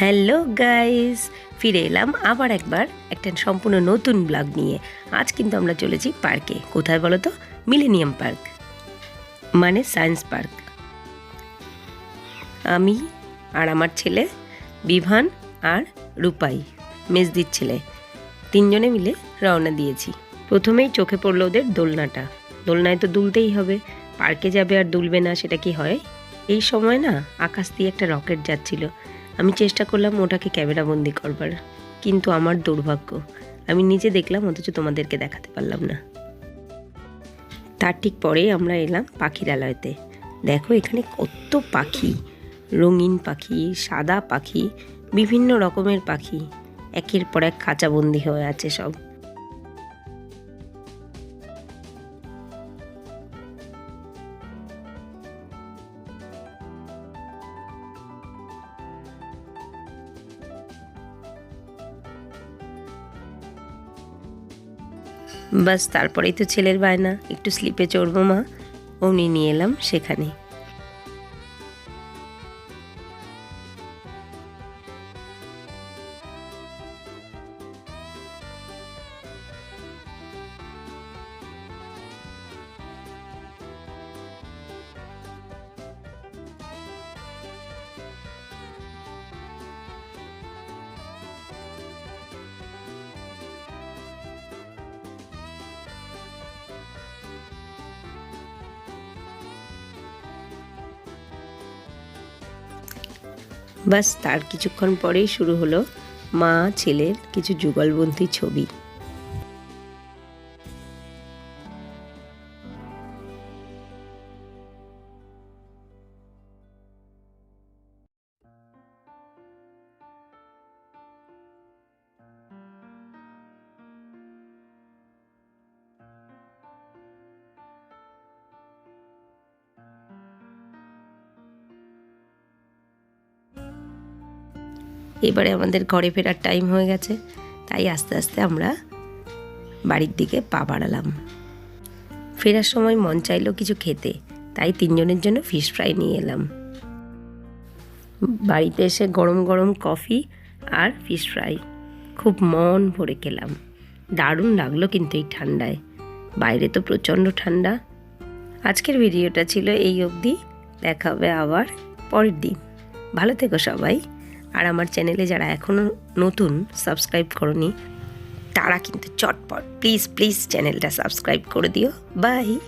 Hello guys, ফিরে এলাম আবার একবার একটা সম্পূর্ণ নতুন ব্লগ নিয়ে। আজ কিন্তু আমরা চলেছি পার্কে। কোথায় বলো তো? Millennium park. মানে সায়েন্স পার্ক। আমি আর আমার ছেলে, বিভান আর রূপাই, মেজদির ছেলে, তিনজনে মিলে রওনা দিয়েছি। প্রথমেই চোখে পড়ল ওদের দোলনাটা। দোলনায় তো দুলতেই হবে। পার্কে যাবে আর দুলবে না, সেটা কি হয়? এই সময় না আকাশ দিয়ে একটা রকেট যাচ্ছিল। আমি চেষ্টা করলাম ওটাকে ক্যামেরা বন্দি করবার, কিন্তু আমার দুর্ভাগ্য। আমি নিজে দেখলাম, অথচ তোমাদেরকে দেখাতে পারলাম না। তার ঠিক পরে আমরা এলাম পাখিরালয়তে দেখো, এখানে কত পাখি। রঙিন পাখি, সাদা পাখি, বিভিন্ন রকমের পাখি। একের পর এক খাঁচাবন্দি হয়ে আছে সব। বাস তারপরেই তো ছেলের বায়না। একটু স্লিপে চড়বো মা। অমনি নিয়ে এলাম সেখানে বাস তার কিছুক্ষণ পরেই শুরু হলো মা ছেলের কিছু যুগলবন্দি ছবি। এবারে আমাদের ঘরে ফেরার টাইম হয়ে গেছে, তাই আস্তে আস্তে আমরা বাড়ির দিকে পা বাড়ালাম। ফেরার সময় মন চাইলো কিছু খেতে, তাই তিনজনের জন্য ফিশ ফ্রাই নিয়ে এলাম। বাড়িতে এসে গরম গরম কফি আর ফিশ ফ্রাই খুব মন ভরে খেলাম। দারুণ লাগল কিন্তু এই ঠান্ডায়। বাইরে তো প্রচণ্ড ঠান্ডা। আজকের ভিডিওটা ছিল এই অবধি। দেখা হবে আবার পরের দিন। ভালো থেকো সবাই। আর আমার চ্যানেলে যারা এখনও নতুন সাবস্ক্রাইব করনি, তারা কিন্তু চটপট প্লিজ প্লিজ চ্যানেলটা সাবস্ক্রাইব করে দিও। বাই